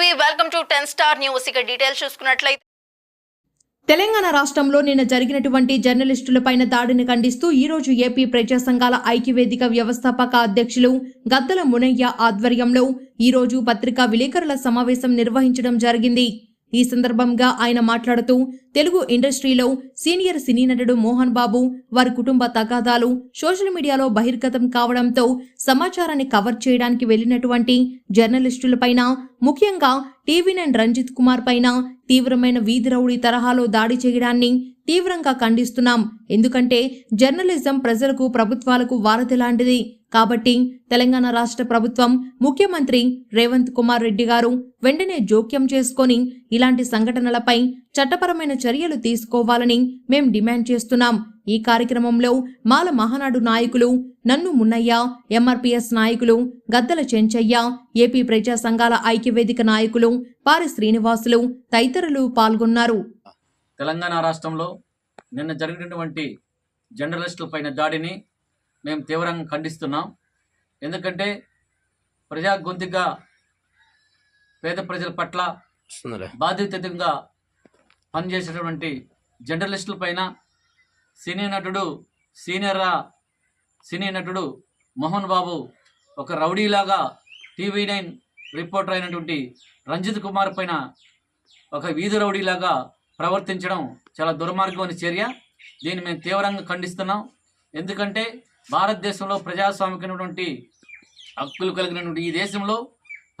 Ten star news ఇక details చూసుకున్నట్లయితే తెలంగాణ రాష్ట్రంలో నిన్న జరిగినటువంటి జర్నలిస్టులపైన దాడిని ఖండిస్తూ ఈ రోజు ఏపీ ప్రజా సంఘాల ఐక్యవేదిక వ్యవస్థాపక అధ్యక్షులు గద్దల మునయ్య ఆధ్వర్యంలో ఈ రోజు పత్రికా విలేకరుల సమావేశం నిర్వహించడం జరిగింది. ఈ సందర్భంగా ఆయన మాట్లాడుతూ తెలుగు ఇండస్ట్రీలో సీనియర్ సినీ నటుడు మోహన్ బాబు వారి కుటుంబ తగాదాలు సోషల్ మీడియాలో బహిర్గతం కావడంతో సమాచారాన్ని కవర్ చేయడానికి వెళ్ళినటువంటి జర్నలిస్టులపైన ముఖ్యంగా టీవీ నైన్ రంజిత్ కుమార్ పైన తీవ్రమైన వీధి రౌడీ తరహాలో దాడి చేయడాన్ని తీవ్రంగా ఖండిస్తున్నాం. ఎందుకంటే జర్నలిజం ప్రజలకు ప్రభుత్వాలకు వారధి లాంటిది. కాబట్టి తెలంగాణ రాష్ట్ర ప్రభుత్వం ముఖ్యమంత్రి రేవంత్ కుమార్ రెడ్డి గారు వెంటనే జోక్యం చేసుకొని ఇలాంటి సంఘటనలపై చట్టపరమైన చర్యలు తీసుకోవాలని మేం డిమాండ్ చేస్తున్నాం. ఈ కార్యక్రమంలో మాల మహానాడు నాయకులు నన్ను మున్నయ్య ఎంఆర్పీఎస్ నాయకులు గద్దల చెంచయ్య ఏపీ ప్రజా సంఘాల ఐక్యవేదిక నాయకులు పారి శ్రీనివాసులు తదితరులు పాల్గొన్నారు. తెలంగాణ రాష్ట్రంలో నిన్న జరిగినటువంటి జర్నలిస్టుల పైన దాడిని మేము తీవ్రంగా ఖండిస్తున్నాం. ఎందుకంటే ప్రజా గొంతుగా పేద ప్రజల పట్ల బాధ్యతగా పనిచేసేటువంటి జర్నలిస్టుల పైన సినీ నటుడు సీనియర్రా సినీ నటుడు మోహన్ బాబు ఒక రౌడీలాగా టీవీ నైన్ రిపోర్టర్ అయినటువంటి రంజిత్ కుమార్ పైన ఒక వీధి రౌడీలాగా ప్రవర్తించడం చాలా దుర్మార్గమైన చర్య. దీన్ని మేము తీవ్రంగా ఖండిస్తున్నాం. ఎందుకంటే భారతదేశంలో ప్రజాస్వామికమైనటువంటి హక్కులు కలిగినటువంటి ఈ దేశంలో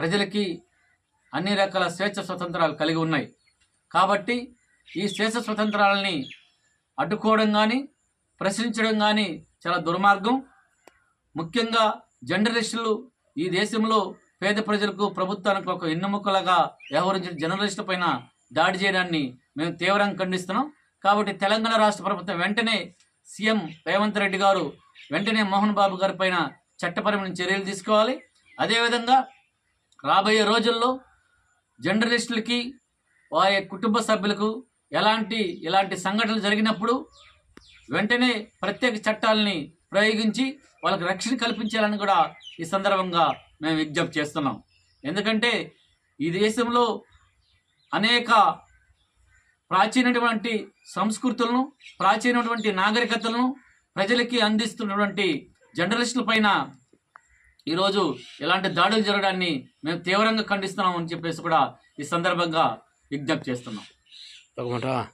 ప్రజలకి అన్ని రకాల స్వేచ్ఛ స్వతంత్రాలు కలిగి ఉన్నాయి. కాబట్టి ఈ స్వేచ్ఛ స్వతంత్రాలని అడ్డుకోవడం కానీ ప్రశ్నించడం కానీ చాలా దుర్మార్గం. ముఖ్యంగా జర్నలిస్టులు ఈ దేశంలో పేద ప్రజలకు ప్రభుత్వానికి ఒక ఎన్నుముక్కలుగా వ్యవహరించిన జర్నలిస్టుల పైన దాడి చేయడాన్ని మేము తీవ్రంగా ఖండిస్తున్నాం. కాబట్టి తెలంగాణ రాష్ట్ర ప్రభుత్వం వెంటనే సీఎం రేవంత్ రెడ్డి గారు వెంటనే మోహన్ బాబు గారి పైన చట్టపరమైన చర్యలు తీసుకోవాలి. అదేవిధంగా రాబోయే రోజుల్లో జర్నలిస్టులకి వారి కుటుంబ సభ్యులకు ఎలాంటి ఇలాంటి సంఘటనలు జరిగినప్పుడు వెంటనే ప్రత్యేక చట్టాలని ప్రయోగించి వాళ్ళకి రక్షణ కల్పించాలని కూడా ఈ సందర్భంగా మేము విజ్ఞప్తి చేస్తున్నాం. ఎందుకంటే ఈ దేశంలో అనేక ప్రాచీనటువంటి సంస్కృతులను ప్రాచీనటువంటి నాగరికతలను ప్రజలకి అందిస్తున్నటువంటి జర్నలిస్టుల పైన ఈరోజు ఇలాంటి దాడులు జరగడాన్ని మేము తీవ్రంగా ఖండిస్తున్నాం అని చెప్పేసి కూడా ఈ సందర్భంగా విజ్ఞప్తి చేస్తున్నాం. ఒక మాట